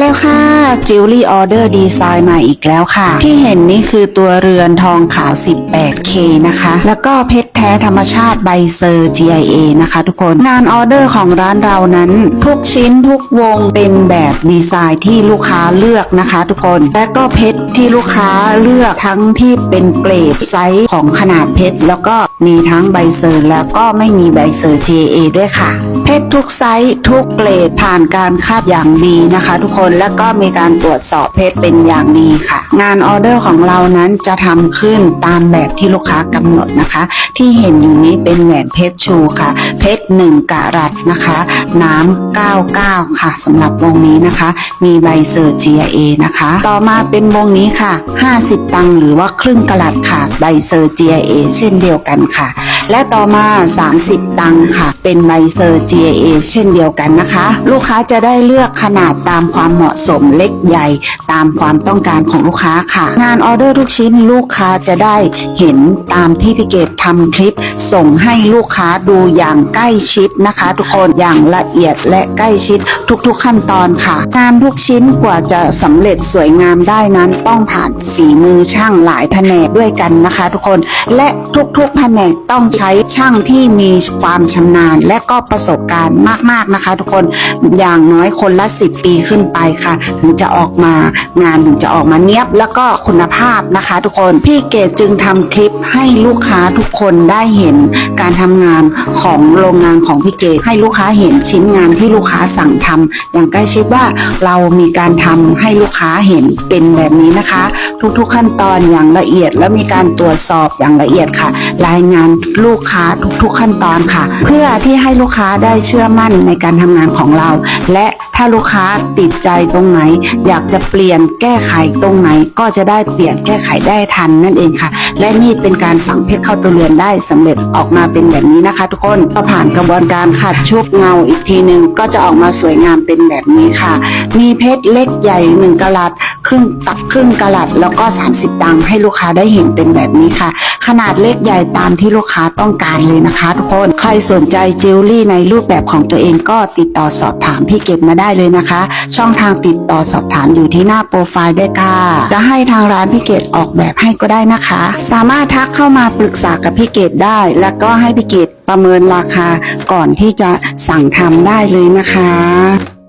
แล้วค่ะจิวลี่ออเดอร์ดีไซน์มาอีกแล้วค่ะ ที่เห็นนี่คือตัวเรือนทองขาว 18K นะคะ แล้วก็เพชรแท้ธรรมชาติใบเซอร์ GIA นะคะทุกคน งานออเดอร์ของร้านเรานั้น ทุกชิ้นทุกวงเป็นแบบดีไซน์ที่ลูกค้าเลือกนะคะทุกคน และก็เพชรที่ลูกค้าเลือกทั้งที่เป็นเกรดไซส์ของขนาดเพชรแล้วก็มีทั้งใบเซอร์แล้วก็ไม่มีใบเซอร์ GIA ด้วยค่ะ เพชรทุกไซส์ทุกเกรดผ่านการคัดอย่างดีนะคะทุกคนแล้วก็มีการตรวจสอบเพชรเป็นอย่างดีค่ะ งานออเดอร์ของเรานั้นจะทำขึ้นตามแบบที่ลูกค้ากำหนดนะคะ ที่เห็นอยู่นี้เป็นแหวนเพชรชูค่ะ เพชร1กะรัตนะคะ น้ำ99 ค่ะสำหรับวงนี้นะคะ มีใบเซอร์ GIA นะคะ ต่อมาเป็นวงนี้ค่ะ 50 ตังหรือว่าครึ่งกะรัตค่ะ ใบเซอร์ GIA เช่นเดียวกันค่ะ และต่อมา 30 ตังค์ค่ะ เป็นใบเซอร์ GIA เช่นเดียวกันนะคะ ลูกค้าจะได้เลือกขนาดตามความเหมาะสมเล็กใหญ่ตามความต้องการของลูกค้าค่ะ งานออเดอร์ทุกชิ้นลูกค้าจะได้เห็นตามที่พี่เกดทำคลิป ส่งให้ลูกค้าดูอย่างใกล้ชิดนะคะ ทุกคนอย่างละเอียดและใกล้ชิดทุกๆขั้นตอนค่ะ งานทุกชิ้นกว่าจะสำเร็จสวยงามได้นั้น ต้องผ่านฝีมือช่างหลายแผนกด้วยกันนะคะ ทุกคนและทุกๆแผนกต้องใช้ช่างที่มีความชำนาญ และก็ประสบการณ์มากๆนะคะ ทุกคนอย่างน้อยคนละ 10 ปีขึ้นไปค่ะถึงจะออกมางานถึงจะออกมาเนี้ยบแล้วก็คุณภาพนะคะ ทุกคนพี่เกดจึงทำคลิปให้ลูกค้าทุกคนได้เห็นการทำงานของโรงงานของพี่เกดให้ลูกค้าเห็นชิ้นงานที่ลูกค้าสั่งทำอย่างใกล้ชิดว่าเรามีการทำให้ลูกค้าเห็นเป็นแบบนี้นะคะ ทุกๆขั้นตอนอย่างละเอียดและมีการตรวจสอบอย่างละเอียดค่ะรายงานลูกค้าทุกๆขั้นตอนค่ะ เพื่อที่ให้ลูกค้าได้เชื่อมั่นในการทำงานของเรา และถ้าลูกค้าติดใจตรงไหน อยากจะเปลี่ยนแก้ไขตรงไหน ก็จะได้เปลี่ยนแก้ไขได้ทันนั่นเองค่ะ และนี่เป็นการฝังเพชรเข้าตัวเรือนได้สำเร็จออกมาเป็นแบบนี้นะคะ ทุกคนพอผ่านกระบวนการขัดชุบเงาอีกทีหนึ่งก็จะออกมาสวยงามเป็นแบบนี้ค่ะ มีเพชรเล็กใหญ่หนึ่งกะลัดครึ่งตักครึ่งกะลัดแล้วก็ 30ตังให้ลูกค้าได้เห็นเป็นแบบนี้ค่ะ ขนาดเล็กใหญ่ตามที่ลูกค้าต้องการเลยนะคะทุกคน ใครสนใจจิวเวลรี่ในรูปแบบของตัวเองก็ติดต่อสอบถามพี่เกดมาได้เลยนะคะ ช่องทางติดต่อสอบถามอยู่ที่หน้าโปรไฟล์ได้วยค่ะ จะให้ทางร้านพี่เกดออกแบบให้ก็ได้นะคะ สามารถทักเข้ามาปรึกษากับพี่เกดได้ แล้วก็ให้พี่เกดประเมินราคาก่อนที่จะสั่งทำได้เลยนะคะ